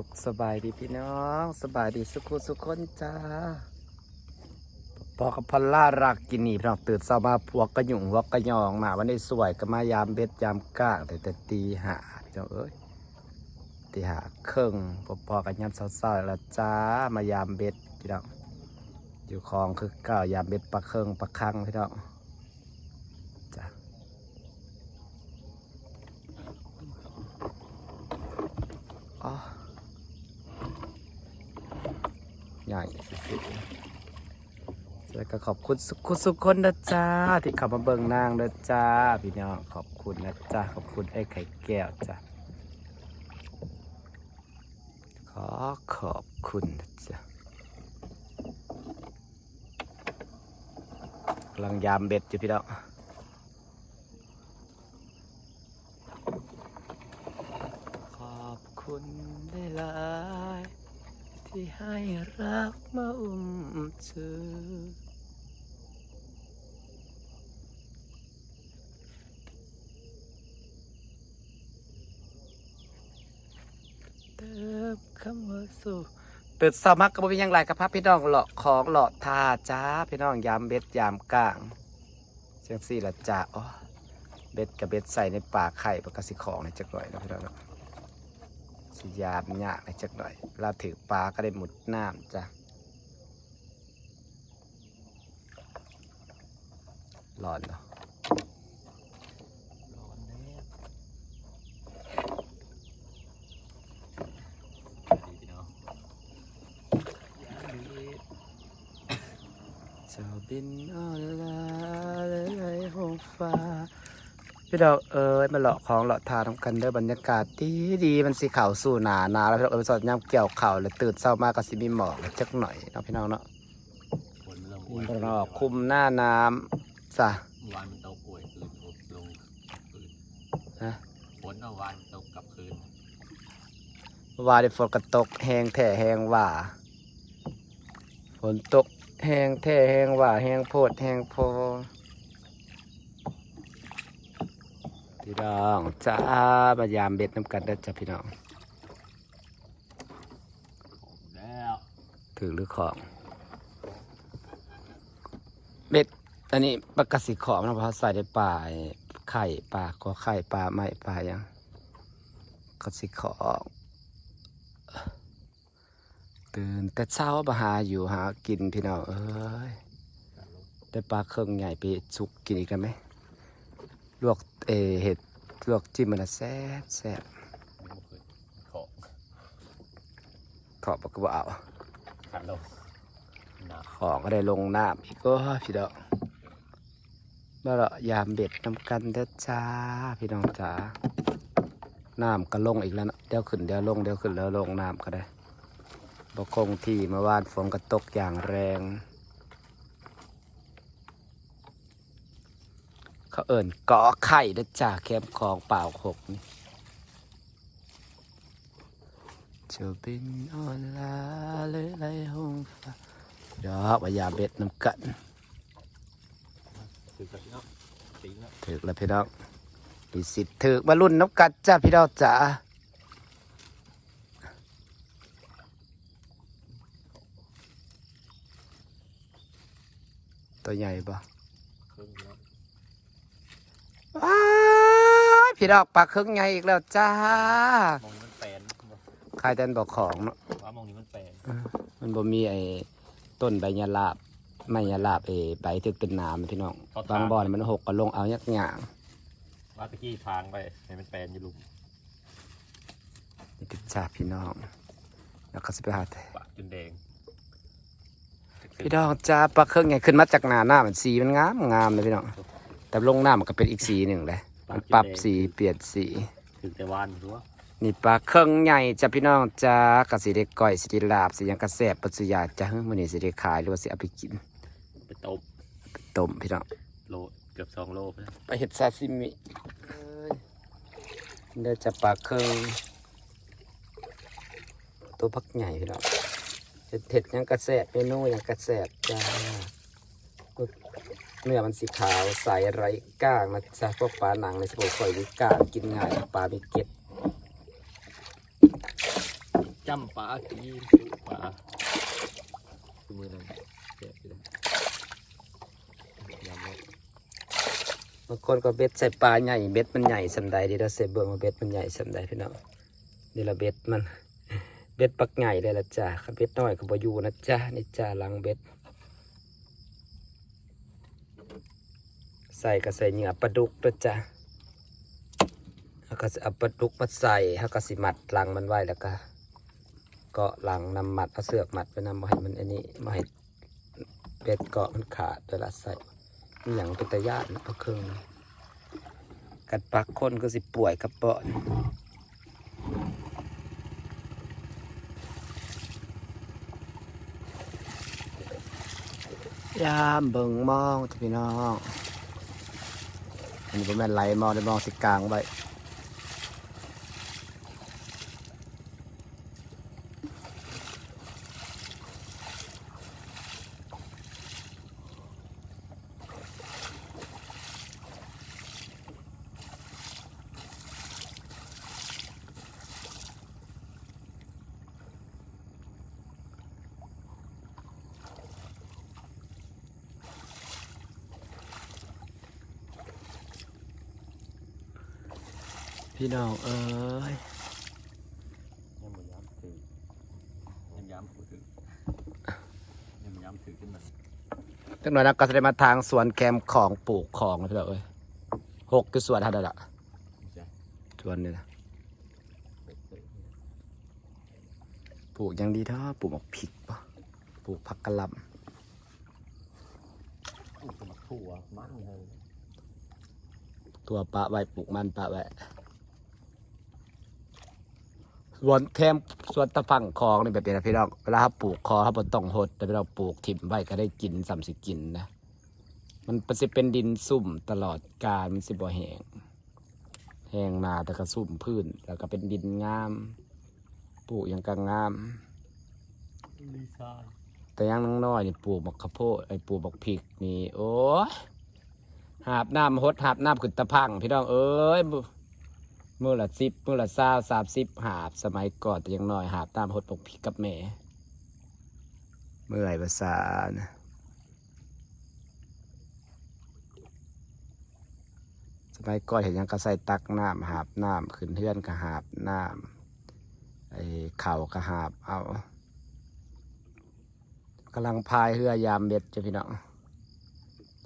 สุขสบายดีพี่น้อง สบายดีสุขุสุขคนจ้าพอกับพลล่ารักกินนี่พี่น้องตื่นเช้ามาพวกกระยุ่งวกกระยองมาวันนี้สวยก็มายามเบ็ดยามก้างแต่แต่ตีหาพี่น้องเอ้ยตีหาเครึ่องพอพอกันยามเช้าๆแล้วจ้ามายามเบ็ดพี่น้องอยู่คลองคือเก้ายามเบ็ดปลาเครึ่องปลาคังพี่น้องจ้าอ๋อ ใหญ่สุดๆแล้วก็ขอบคุณสุขสุขคนนะจ้าที่ขับมาเบิ่งนางนะจ้าพี่น้องขอบคุณนะจ้าขอบคุณไอ้ไข่แก้วจ้าขอขอบคุณนะจ้ากำลังยามเบ็ดอยู่พี่น้อง ขอบคุณได้หลาย ที่ให้รักมาอุ้มเธอ เติมคำว่าสู่ตื่นสามักก็บ่เป็นหยังไรกับพระพี่น้องเลาะของเลาะทาจ้าพี่น้องยามเบ็ดยามกลางเชียงสี่ละจ้าอ๋อเบ็ดกับเบ็ดใส่ในปากไข่ปกสิของในจักหน่อยนะพี่น้องเนาะ สิยามยากในจักหน่อยเวลาถือปลาก็ได้หมุดน้ำจ้ะร้อนเนาะร้อนเจ้าบินออนลาเลยหงฟ้า พี่ดอกเอ้ยมาเลาะของเลาะทาทำกันเด้อบรรยากาศดีดีมันสีขาวสู่หนาหนาแล้วพี่ดอกเอ้ยสอดย่ำเกี่ยวเข่าวแล้วตื่นเช้ามาก็สิมีหมอกจักหน่อยเนาะพี่น้องเนาะฝนมันลงมีบรอกคุมหน้าน้ำจ้ะวานมันตกป่วยคืนอบลงคืนนะฝนเอาวานตกกลับคืนว่าได้ฝนกระตกแหงแท่แหงว่าฝนตกแหงแท่แหงว่าแหงโพดแหงโพ พี่น้องจ้ามายามเบ็ดน้ำกันได้อจ้ะพี่น้องแล้วถือหรือของ เบ็ดอันนี้ปกติของนะเพราะใส่ในป่าไอ้ไข่ปลาก็ไข่ปลาไม่ปลายังก็สิของตื่นแต่เช้ามาหาอยู่หากินพี่น้องเอ้ยได้ปลาเครื่องใหญ่ไปสุกกินอีกแล้วไหม ลวกเออเห็ดลวกจิ้มมันนะแซ่บแซ่บไม่เคยของขอบก็บ่เอาขัดลงหนักของก็ได้ลงน้ำอีกก็พี่น้องแล้วเรายามเบ็ดน้ำกันเด้อจ้าพี่น้องจ้าน้ำก็ลงอีกแล้วเนาะเดี๋ยวขึ้นเดี๋ยวลงเดี๋ยวขึ้นแล้วลงน้ำก็ได้บกคงที่เมื่อวานฝนก็ตกอย่างแรง เขาเอิ่นกาะไข่เด้อจ้าแคมป์คลองเปล่าหกนี่จะบินออนลาเลยไรหงฟ้าดอกว่ายาเบ็ดน้ำกันคือกับเนาะตีเนาะถึกแล้วพี่น้องมีสิทธิ์ถึกมารุ่นน้ำกัดจ้าพี่น้องจ๋าตัวใหญ่ปะ อ้ายพี่น้องปลาเครื่องใหญ่อีกแล้วจ้ามองนี้มันแปลนใครแตนบอกของเนาะว่ามองนี้มันแปลนมันบ่มีไอ้ต้นใบยาลาบไม่ยาลาบไอ้ใบที่เป็นหนามพี่น้องบางบ่อนมันหกก็ลงเอายักหยางว่าตะกี้ทางไปให้มันแปลนอยู่ลุมนี่คือจ้าพี่น้อง แล้วก็สิไปหาแต่ปะจนแดงพี่น้องจ้าปลาเครื่องไงขึ้นมาจากหนาหน้ามันสีมันงามงามเลยพี่น้อง แต่ลงหน้ามันก็เป็นอีกสีหนึ่งเลยมันปรับสีเปลี่ยนสีถึงแต่วานรู้ว่านี่ปลาเครื่องใหญ่จ้าพี่น้องจ้ากสิได้ก้อยสิได้ลาบสิหยังกระแสบปัจจุยาจ้ามื้อนี้สิได้ขายหรือว่าสิเอาไปกินไปตบไปต้มพี่น้องโลเกือบสองโลไปแล้วไปเห็ดซาซิมิเอ้ยเดี๋ยวจะปลาเครื่องตัวพักใหญ่พี่น้องเห็ดเห็ดหยังกระแสบเมนูหยังกระแสบจ้า เนื้อมันสีขาวใสไร้ก้างนะจ๊ะพวกปลาหนังในสโบคอยวิก้างกินง่ายปลามีเกล็ดจำปลากินปลาคือมือนั่นเจ็บอยู่เลยยำเลยบางคนก็เบ็ดใส่ปลาใหญ่เบ็ดมันใหญ่สำใดดีเราเสเบิ่งว่าเบ็ดมันใหญ่สำใดพี่น้องนี่ละเบ็ดมันเบ็ดปักใหญ่เลยละจ้าคันเบ็ดน้อยก็บ่อยู่นะจ้านี่จ้าหลังเบ็ด ใส่ก็ใส่เหงื่อปลาดุกด้วยจ้าแล้วก็เอาปลาดุกมาใส่แล้วก็สิมัดหลังมันไว้แล้วก็เกาะหลังนำมัดเอาเสือกมัดไปนำมาให้มันอันนี้มาให้เบ็ดเกาะมันขาดเวลาใส่อหย่างเป็นตะยานเอาเครื่องกัดปักคนก็สิป่วยกระเปาะยามเบิ่งมองทุกพี่น้อง อันนี้ผมแม่นไหลมองได้มองสิกลางไว้ พี่น้องเอ้ยยำมือยำถือยำยำถือยำยำถือขึ้นมาจังหน่อยนะก็จะได้มาทางสวนแคมของปลูกของนะพี่น้องเอ้ยหกคือสวนท่าใดละไม่ใช่สวนนี่นะเปิดเปิดปลูกอยังดีเท่าปลูกหมกผิกปะปลูกผักกะหล่ำอู้สมัครถั่วมันเลยตัวปลาไว้ปลูกมันปลาไว้ สวนแคมสวนตะพังคลองนี่แบบนี้นะพี่น้องเวลาเขาปลูกคอเขาบ่ต้องหดแต่เราปลูกถิ่มไว้ก็ได้กินสามสิกินนะ มันเป็นสิเป็นดินซุ่มตลอดกาลมันสิบ่แห้งแห้งนาแต่ก็ซุ่มพื้น แล้วก็เป็นดินงาม ปลูกอย่างก็งามดีไซน์แต่อยังน้อยๆนี่ปลูกบักข้าวโพดไอ้ปลูกบักพริกนี่โอ้ยหาบน้ำหดหาบน้ำขึ้นตะพังพี่น้องเอ้ย มื้อมื่อละสิบมื่อละเศร้าสามสิบหาบสมัยก่อนแต่ยังน้อยหาบน้ำหดบักพิกกับแม่เมื่อยภาษานะสมัยก่อนเห็นยังก็ใส่ตักน้ำหาบน้ำขึ้นเทือนก็หาบน้ำไอ้เข่าวก็หาบเอากำลังพายเรือยามเบ็ดจ้ะพี่น้อง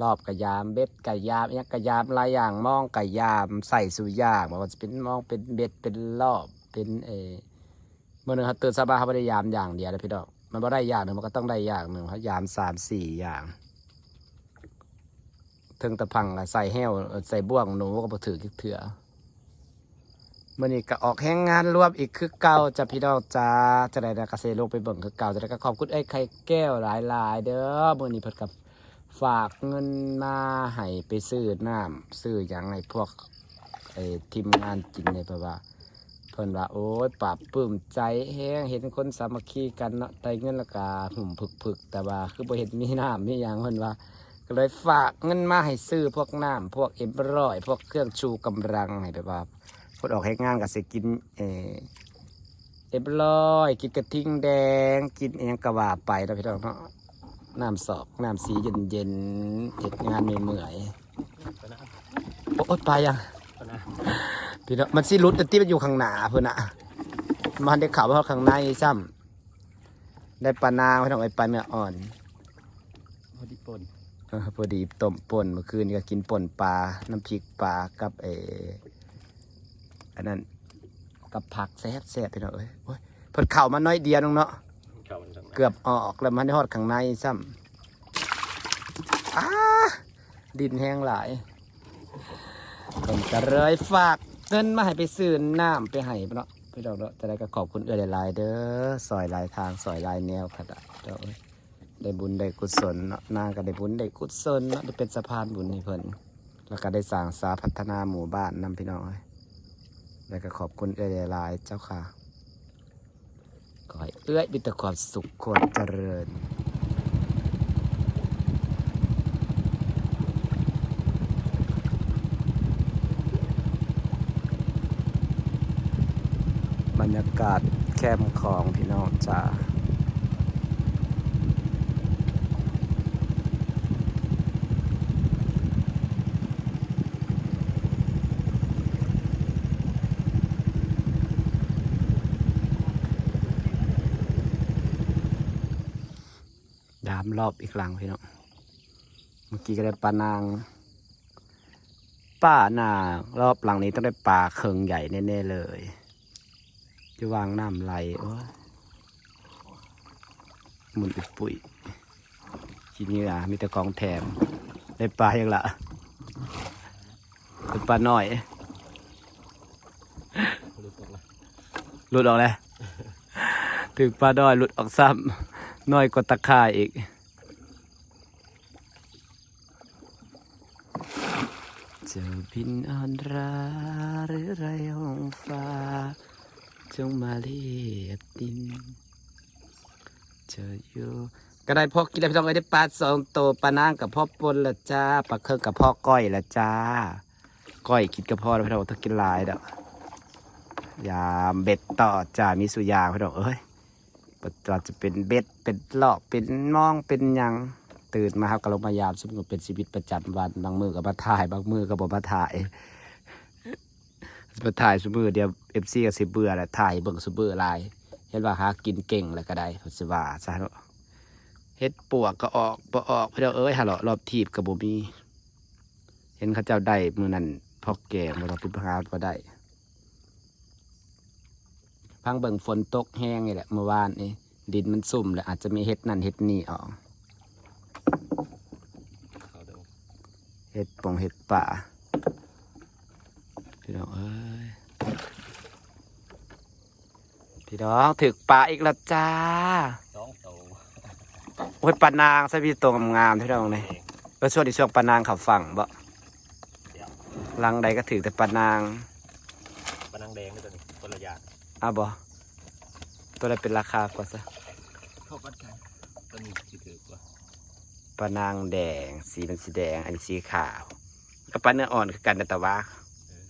รอบกะยามเบ็ดกะยามอิหยังกะยามหลายอย่างมองกะยามใส่สู่ยางบอกว่าจะเป็นมองเป็นเบ็ดเป็นรอบเป็นเอเมื่อหนึงเขาตื่นสบายเขาไม่ได้ยามอย่างเดียวเลยพี่น้องมันไม่ได้อย่างหนึ่งมันก็ต้องได้อย่างหนึ่งเขายามสามสี่อย่างถึงตะพังอะใส่แห้วใส่บ่วงหนูก็บ่ถือคิเถื่อมื่อนี้ก็ออกแห้งงานรวมอีกคือเก่าจะพี่น้องจ้าจะได้นะกเกษตรโลกไปเบิ่งคือเก่าจะได้ก็ขอบคุณไอ้ไข่แก้วหลายๆ เด้อมื่อนี้เพิ่นกับ ฝากเงินมาให้ไปซื้อน้ำซื้ออย่างไอ้พวกไอ้ทีมงานกินเนี่ยเพราะว่าเพิ่นว่าโอ้ยปรับปลื้มใจแห้งเห็นคนสามัคคีกันเนาะไตเงินละกาหุ่มผึกๆ แต่ว่าคือบ่เห็นมีน้ำมีหยังเพิ่นว่าก็เลยฝากเงินมาให้ซื้อพวกน้ำพวกเอ็มร้อยพวกเครื่องชูกำลังให้แบบว่าพดออกให้งานก็สิกินเอเอ็มร้อยกินกระทิงแดงกินอหยังกระว่าไปแล้วพี่น้องเนาะ น้ำสอกน้ำสีเย็นๆเห็ดงานไม่เมื่อยก็นะๆโอ๊ยไปยังก็นะพี่น้องมันสิรุดอันที่มันอยู่ข้างหน้าเพื่อนอะมันได้ข่าวว่าข้างในซ้ำได้ปลานางพี่น้องไอ้ปลาเนื้ออ่อนพอดีปนเออพอดีต้มป่นเมื่อคืนนี้ก็กินป่นปลาน้ำพริกปลากับเอออันนั้นกับผักแซ่บแซ่บพี่น้องเอ้ยโอ้ยเพิ่นเข่ามาน้อยเดียวนึงเนาะ เก่ามันจังเกือบออกแล้วมันได้ฮอดข้างในซ้ำอ้าดินแห้งหลายผมก็เลยฝากเงินมาให้ไปซื้อน้ำไปให้เนาะพี่น้องเนาะแต่ได้ก็ขอบคุณเอื้อหลายๆเด้อซอยหลายทางซอยหลายแนวครับเด้อได้บุญได้กุศลเนาะนางก็ได้บุญได้กุศลเนาะได้เป็นสะพานบุญให้เพิ่นแล้วก็ได้สร้างสาพัฒนาหมู่บ้านนำพี่น้องเอ้ยแล้วก็ขอบคุณเอื้อหลายๆเจ้าค่ะ อย เอื้อยมีแต่ความสุขความเจริญบรรยากาศแคมป์ของพี่น้องจ้า ดามรอบอีกหลังพี่น้องเมื่อกี้ก็ได้ปลานางป้านางรอบหลังนี้ต้องได้ปลาเคิงใหญ่แน่ๆเลย จะวางน้ำไหลโอ้ยหมุนอุดปุ๋ยทีนี้อะมีแต่ของแถมได้ปลาอย่างละเป็นปลาน้อยรู้ตัวละหลุดออกเลยถึงปลาน้อยหลุดออกซ้ำ น้อยกว่าตะข่ายอีก เจ้าบินอ่อนราหรือไรห้องฟ้า จงมาเรียบดิน เจออยู่ก็ได้พอกินได้พี่น้องเอ้ยได้ปลาสองตัวปลานางกับพ่อปนละจ้าปลาเคิงกับพ่อก้อยละจ้า ก้อยกินกับพ่อแล้วพี่น้องต้องกินหลายเด้อยามเบ็ดต่อจ้ามีสุยางพี่น้องเอ้ย ปัจจุบันจะเป็นเบ็ดเป็นเลาะเป็นมองเป็นยังตื่นมาครับก็ลงมายามสมมติเป็นชีวิตประจำวันบางมือก็มาถ่าย บางมือก็บอกมาถ่ายมาถ่ายสมือเดียวเอฟซีก็สิเบื่อแหละถ่ายเบิ่งสมือลาย เห็นว่าหากินเก่งแล้วก็ได้สิว่าซะเนาะเฮ็ดปวกก็ออกบ่ออกเพื่อเอ้ยฮะเหรอรอบทีบกับบ่มี เห็นเขาเจ้าได้มือนั้นพอกแก่มาเราเป็นพาก็ได้ พังเบิ่งฝนตกแห้งนี่แหละเมื่อวานนี้ดินมันสุ่มแล้วอาจจะมีเฮ็ดนั่นเฮ็ดนี่ออกเขาเดี๋ยวเฮ็ดปงเฮ็ดป่าพี่น้องเอ้ยพี่น้องถึกป่าอีกแล้วจ้าสองโตโอ้ยปลานางใส่พี่ตัวงามๆที่เราเนี่ยเองเออช่วงที่ช่วงปลานางขับฝั่งบ่เดี๋ยวลังใดก็ถือแต่ปลานาง ปลานังแดงด้วยตัวนี้คน ละอย่างอ้าวบ่ตัวใดเป็นราคากว่าซะเข้าปัดกันตัวนี้ถือถือกว่าปลานางแดง สีเป็นสีแดง อันนี้สีขาวกับปลาเนื้ออ่อนคือกันแต่ว่าเออ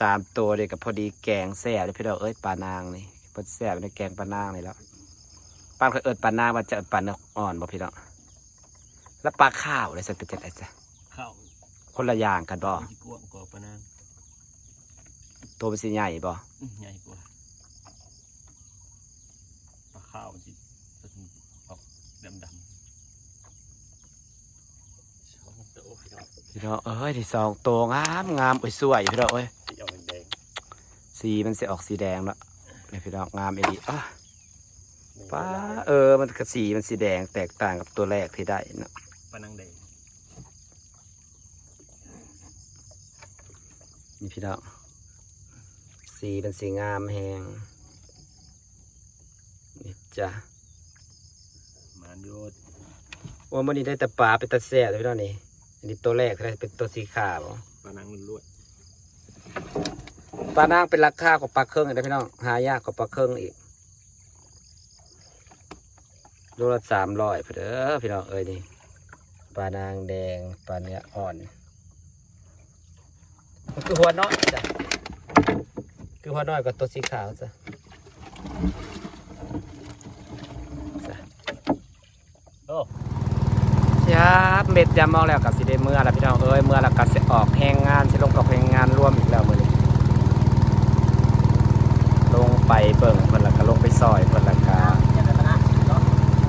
สามตัวเดียวกับพอดีแกงแซ่บเลยพี่น้องเอ้ยปลานางนี่พอแซ่บในแกงปลานางนี่แล้วปลาเคยเอิดปลานางว่าจะเอิดปลาเนื้ออ่อนบ่พี่น้องแล้วปลาข้าวเลยสักเป็นจังไดจ้ะเข้าคนละอย่างกันบ่ที่กวางกว่าปลานาง ตัวเป็นสีใหญ่บ่อื้อใหญ่กว่าปลาข้าวมันสิตัวนี้ออกดำดำสองโตพี่น้องพี่น้องเอ้ยที่สองตัวงามงามโอ้ยสวยพี่น้องเอ้ยสีออกแดงสีมันจะออกสีแดงแล้วเนี่ยพี่น้องงามเอดีอะๆป้าเออมันก็สีมันสีแดงแตกต่างกับตัวแรกที่ได้เนาะปลานังแดงนี่พี่น้อง สีเป็นสีงามแหงนี่จ้ะมานโยดว่ามันนี้ได้แต่ปลาเป็นตะแซ่บเลยพี่น้องนี่อันนี้ตัวแรกได้เป็นตัวสีขาวปลานังล้วนปลานางเป็นราคากว่าปลาเครื่องอีกนะพี่น้องหายากกว่าปลาเครื่องอีกโลละสามร้อยเด้อพี่น้องเอ้ยนี่ปลานางแดงปลาเนื้ออ่อนมันคือหัวน้อยจ้ะ คือหัวน้อยกว่าตัวสีขาวจ้ะจ้ะๆโอ้ยาเม็ดยามองแล้วกับสิได้เมื่อแล้วพี่น้องเอ้ยเมื่อแล้วก็สิออกแหงงานสิลงกับแหงงานร่วมอีกแล้วมื้อนี้ลงไปเบิ่งเพิ่นล้วก็ลงไปซอยเพิ่นล้วก็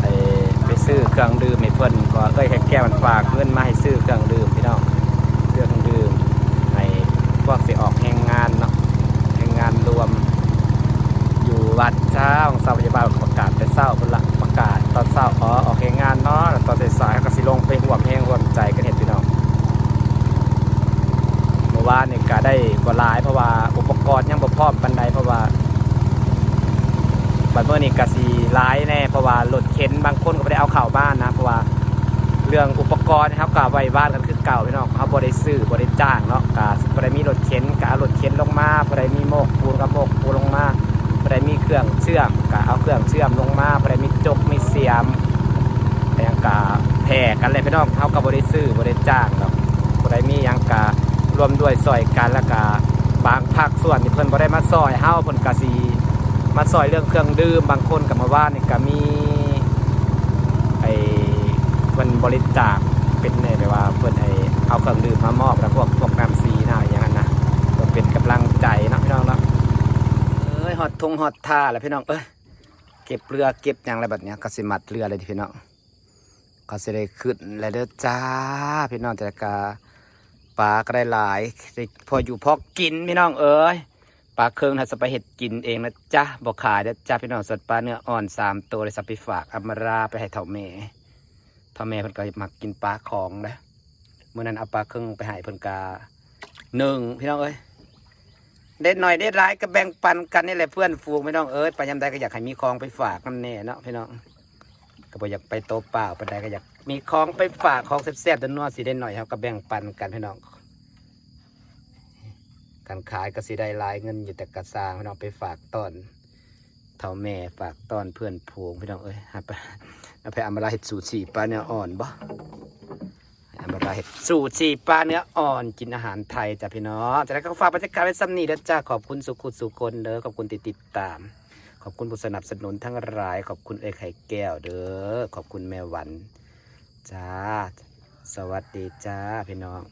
ไปไปซื้อเครื่องดื่มให้เพิ่นก็เอ้ยให้แก้วมันฝากเงินมาให้ซื้อเครื่องดื่มพี่น้องซื้อเครื่องดื่มให้พวกสิออกแหงงานเนาะานรวม อยู่วัดเช้าของสาวพยาบาลประกาศแต่เช้าเพิ่นละประกาศ ตอนเช้าอ๋อออกแหงงานเนาะตอนสายๆก็สิลงไปร่วมแหงร่วมใจกันเฮ็ดพี่น้องเมื่อวานเนี่ยก็ได้บ่หลายเพราะว่าอุปกรณ์ยังบ่พร้อมปานใดเพราะว่าบัดเมื่อนี้ก็สิหลายแน่เพราะว่ารถเข็นบางคนก็บ่ได้เอาเข้าบ้านนะเพราะว่าเรื่องอุป กรณ์นะครับกาไว้บ้านกันคือเก่าพี่น้องเขาบ่ได้ซื้อบ่ได้จ้างเนาะก็บ่ได้มีรถเข็นก็เอารถเข็นลงมาบ่ได้มีโมกปูนกับโมกปูนลงมาบ่ได้มีเครื่องเชื่อมก็เอาเครื่องเชื่อมลงมาบ่ได้มีจกมีเสียมแต่ยังก็แผ่กันเลยพี่น้องเขาก็บ่ได้ซื้อบ่ได้จ้างเนาะบ่ได้มียังกะรวมด้วยซอยกันแล้วก็บางภาคส่วนที่เพิ่นบ่ได้มาซอยเฮาเพิ่นก็สิมาซอยเรื่องเครื่องดื่มบางคนกับมาว่านี่ก็มีไอ้มันบริจาค เป็นไงแบบว่าเพิ่อนไอ้เอาเครื่องดื่มมามอบแล้วพวกพวกน้ำซีนะอย่างนั้นนะก็เป็นกำลังใจนะพี่น้องเนาะเอ้ยฮอดทงฮอดท่าแล้วพี่น้องเอ้ยเก็บเรือเก็บอย่างไรแบบเนี้ยก็สิมัดเรือเลยพี่น้องก็สิได้ขึ้นแล้วเด้อจ้าพี่น้องแต่ละกาปลาก็ได้หลายพออยู่พอกินพี่น้องเอ้ยปลาเครื่องถ้าจะไปเห็ดกินเองนะจ๊ะบอกขายนะจ๊ะพี่น้องสดปลาเนื้ออ่อนสามตัวเลยสับไปฝากอำมาราไปให้เถ่าแม่เถ่าแม่เพิ่นก็มักกินปลาของนะเมื่อนั้นเอาปลาเคืองไปให้เพิ่นกาหนึ่งพี่น้องเอ้ยเด็ดหน่อยเด็ดร้ายก็แบ่งปันกันนี่แหละเพื่อนฟูงพี่น้องเอ้ยไปยามใดก็อยากให้มีของไปฝากนั่นแน่เนาะพี่น้องก็บ่อยากไปโตเปล่าไปใดก็อยากมีของไปฝากของแซ่บๆนัวๆสิได้หน่อยครับก็แบ่งปันกันพี่น้องการขายก็สิได้หลายเงินอยู่แต่กระซางพี่น้องไปฝากต้น เท่าแม่ฝากต้อนเพื่อนพวงพี่น้องเอ้ยเอาไปเอาไปอามาลาเห็ดสูตรสีปลาเนื้ออ่อนบ่อามาลาเห็ดสูตรสีปลาเนื้ออ่อนกินอาหารไทยจ้ะพี่น้องจากนั้นก็ฝากบรรยากาศไว้ซ้ำนี้นะจ้าขอบคุณสุขุดสุคนเด้อขอบคุณติดติดตาม ขอบคุณผู้สนับสนุนทั้งหลาย ขอบคุณเอ้ไข่แก้วเด้อขอบคุณแม่หวันจ้าสวัสดีจ้าพี่น้อง